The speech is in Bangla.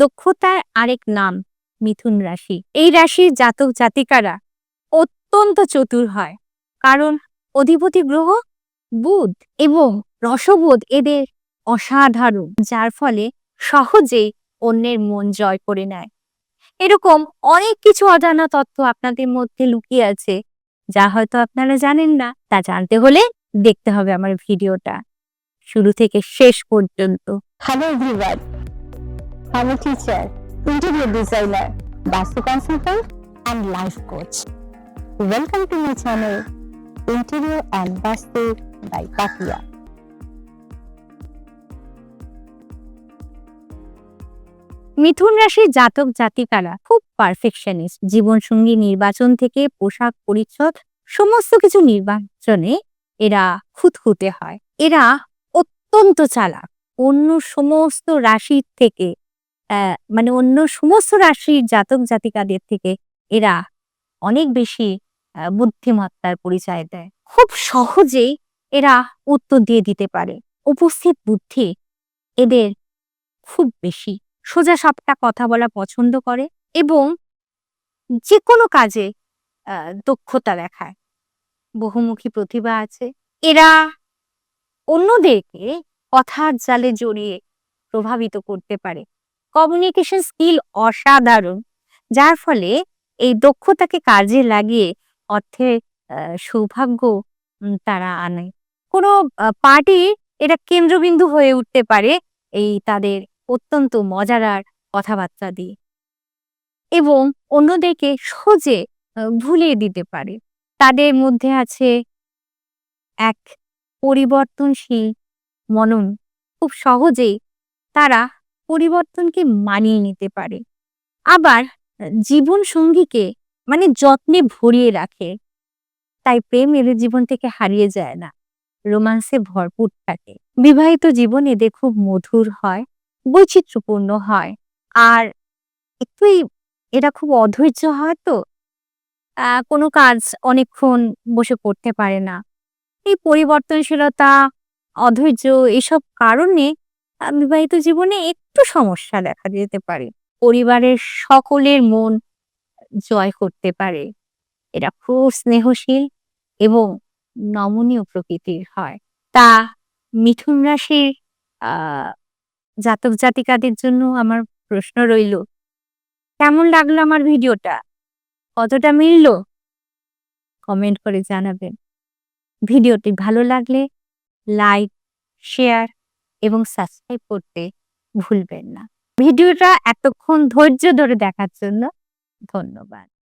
দক্ষতার আরেক নাম, মিথুন রাশি। এই রাশির জাতক জাতিকারা অত্যন্ত চতুর হয়, কারণ অধিপতি গ্রহ, বুধ এবং রসবোধ এদের অসাধারণ, যার ফলে সহজেই অন্যের মন জয় করে নেয়। এরকম অনেক কিছু অজানা তথ্য আপনাদের মধ্যে লুকিয়ে আছে, যা হয়তো আপনারা জানেন না, তা জানতে হলে দেখতে হবে আমার ভিডিওটা। শুরু থেকে শেষ পর্যন্ত। Hello everyone. I'm a teacher, interior designer, Vastu consultant, and life coach. Welcome to my channel, Interior and Vastu by Pakia. মিথুন রাশির জাতক জাতিকারা খুব পারফেকশনিস্ট জীবনসঙ্গী নির্বাচন থেকে পোশাক পরিচ্ছদ সমস্ত কিছু নির্বাচনে এরা খুঁতখুঁতে হয় এরা অত্যন্ত চালাক অন্য সমস্ত রাশির থেকে মানে অন্য সমস্ত রাশির জাতক জাতিকাদের থেকে এরা অনেক বেশি বুদ্ধিমত্তার পরিচয় দেয়। খুব সহজেই এরা উত্তর দিয়ে দিতে পারে। উপস্থিত বুদ্ধি এদের খুব বেশি। সোজা সাপটা কথা বলা পছন্দ করে এবং যে কোনো কাজে দক্ষতা দেখায়। বহুমুখী প্রতিভা আছে। এরা অন্যদেরকে কথার জালে জড়িয়ে প্রভাবিত করতে পারে। কমিউনিকেশন স্কিল অসাধারণ যার ফলে এই দক্ষতাকে কাজে লাগিয়ে অর্থের সৌভাগ্য তারা আনে। কোনো পার্টি এটা কেন্দ্রবিন্দু হয়ে উঠতে পারে এই তাদের অত্যন্ত মজাদার কথাবার্তা দিয়ে। এবং অন্যদেরকে আহ, ভুলিয়ে দিতে পারে। তাদের মধ্যে আছে এক পরিবর্তনশীল মনন। খুব সহজেই তারা পরিবর্তনকে মানিয়ে নিতে পারে। আবার জীবন সঙ্গীকে মানে যত্নে ভরিয়ে রাখে। তাই প্রেম এদের জীবন থেকে হারিয়ে যায় না। রোমান্সে ভরপুর থাকে। বিবাহিত জীবন এদের খুব মধুর হয়, বৈচিত্র্যপূর্ণ হয়। আর একটুই এরা খুব অধৈর্য হয় তো কোনো কাজ অনেকক্ষণ বসে করতে পারে না। এই পরিবর্তনশীলতা, অধৈর্য এসব কারণে বিবাহিত জীবনে একটু সমস্যা দেখা যেতে পারে। পরিবারের সকলের মন জয় করতে পারে। এরা খুব স্নেহশীল এবং নমনীয় প্রকৃতির হয়। তা মিথুন রাশির জাতক জাতিকাদের জন্য আমার প্রশ্ন রইল, কেমন লাগল আমার ভিডিওটা? কতটা মিলল? কমেন্ট করে জানাবেন। ভিডিওটি ভালো লাগলে লাইক, শেয়ার এবং সাবস্ক্রাইব করতে ভুলবেন না। ভিডিওটা এতক্ষণ ধৈর্য ধরে দেখার জন্য ধন্যবাদ।